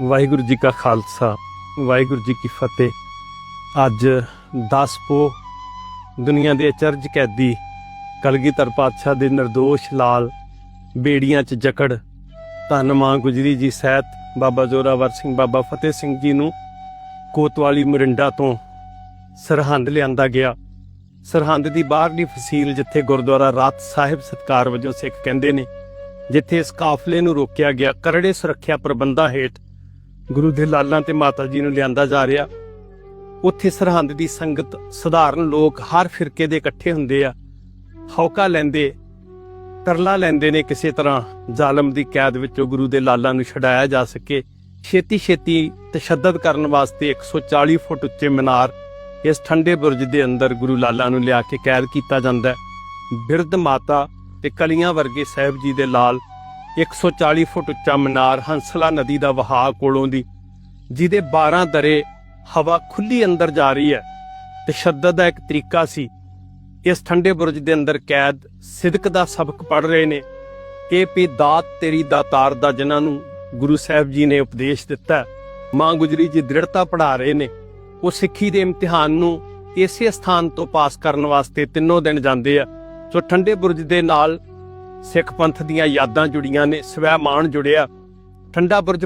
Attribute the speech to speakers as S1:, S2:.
S1: ਵਾਹਿਗੁਰੂ ਜੀ ਕਾ ਖਾਲਸਾ, ਵਾਹਿਗੁਰੂ ਜੀ ਕੀ ਫਤਿਹ। ਅੱਜ 10 ਪੋ ਦੁਨੀਆ ਦੇ ਅਚਰਜ ਕੈਦੀ ਕਲਗੀਧਰ ਪਾਤਸ਼ਾਹ ਦੇ નિર્ਦੋਸ਼ ਲਾਲ ਬੇੜੀਆਂ 'ਚ ਜਕੜ ਧੰਨ ਮਾਂ ਗੁਜਰੀ ਜੀ ਸਹਿਤ ਬਾਬਾ ਜ਼ੋਰਾਵਰ ਸਿੰਘ, ਬਾਬਾ ਫਤਿਹ ਸਿੰਘ ਜੀ ਨੂੰ ਕੋਤਵਾਲੀ ਮਰਿੰਡਾ ਤੋਂ ਸਰਹੰਦ ਲਿਆਂਦਾ ਗਿਆ। ਸਰਹੰਦ ਦੀ ਬਾਹਰਲੀ ਫਸੀਲ ਜਿੱਥੇ ਗੁਰਦੁਆਰਾ ਰਾਤ ਸਾਹਿਬ ਸਤਕਾਰ ਵਜੋਂ ਸਿੱਖ ਕਹਿੰਦੇ ਨੇ, ਜਿੱਥੇ ਇਸ ਕਾਫਲੇ ਨੂੰ ਰੋਕਿਆ ਗਿਆ ਕਰੜੇ ਸੁਰੱਖਿਆ ਪ੍ਰਬੰਧਾਂ ਹੇਠ ਗੁਰੂ ਦੇ ਲਾਲਾਂ ਤੇ ਮਾਤਾ ਜੀ ਨੂੰ ਲਿਆਂਦਾ ਜਾ ਰਿਹਾ। ਉੱਥੇ ਸਰਹੰਦ ਦੀ ਸੰਗਤ, ਸਧਾਰਨ ਲੋਕ ਹਰ ਫਿਰਕੇ ਦੇ ਇਕੱਠੇ ਹੁੰਦੇ ਆ। ਹੌਕਾ ਲੈਂਦੇ, ਤਰਲਾ ਲੈਂਦੇ ਨੇ ਕਿਸੇ ਤਰ੍ਹਾਂ ਜ਼ਾਲਮ ਦੀ ਕੈਦ ਵਿੱਚੋਂ ਗੁਰੂ ਦੇ ਲਾਲਾਂ ਨੂੰ ਛਡਾਇਆ ਜਾ ਸਕੇ। ਛੇਤੀ ਛੇਤੀ ਤਸ਼ੱਦਦ ਕਰਨ ਵਾਸਤੇ 140 ਫੁੱਟ ਉੱਚੇ ਮੀਨਾਰ ਇਸ ਠੰਡੇ ਬੁਰਜ ਦੇ ਅੰਦਰ ਗੁਰੂ ਲਾਲਾਂ ਨੂੰ ਲਿਆ ਕੇ ਕੈਦ ਕੀਤਾ ਜਾਂਦਾ ਹੈ। ਬਿਰਧ ਮਾਤਾ ਤੇ ਕਲੀਆਂ ਵਰਗੇ ਸਾਹਿਬ ਜੀ ਦੇ ਲਾਲ 140 ਫੁੱਟ ਉੱਚਾ ਮੀਨਾਰ ਹੰਸਲਾ ਨਦੀ ਦਾ ਵਹਾਅ ਕੋਲੋਂ ਦੀ, ਜਿਹਦੇ 12 ਦਰੇ ਹਵਾ ਖੁੱਲੀ ਅੰਦਰ ਜਾ ਰਹੀ ਹੈ ਤਸ਼ੱਦਦ ਦਾ ਇੱਕ ਤਰੀਕਾ ਸੀ। ਇਸ ਠੰਡੇ ਬੁਰਜ ਦੇ ਅੰਦਰ ਕੈਦ ਸਿਦਕ ਦਾ ਸਬਕ ਪੜ ਰਹੇ ਨੇ। ਇਹ ਵੀ ਦਾਤ ਤੇਰੀ ਦਾਤਾਰ ਦਾ ਜਿਨ੍ਹਾਂ ਨੂੰ ਗੁਰੂ ਸਾਹਿਬ ਜੀ ਨੇ ਉਪਦੇਸ਼ ਦਿੱਤਾ। ਮਾਂ ਗੁਜਰੀ ਜੀ ਦ੍ਰਿੜਤਾ ਪੜਾ ਰਹੇ ਨੇ। ਉਹ ਸਿੱਖੀ ਦੇ ਇਮਤਿਹਾਨ ਨੂੰ ਇਸੇ ਸਥਾਨ ਤੋਂ ਪਾਸ ਕਰਨ ਵਾਸਤੇ ਤਿੰਨੋਂ ਦਿਨ ਜਾਂਦੇ ਆ। ਸੋ ਠੰਡੇ ਬੁਰਜ ਦੇ ਨਾਲ ਸਿੱਖ ਪੰਥ ਦੀਆਂ ਯਾਦਾਂ ਜੁੜੀਆਂ ਨੇ ਸਵੈ ਮਾਣ ਜੁੜਿਆ। ਠੰਡਾ ਬੁਰਜ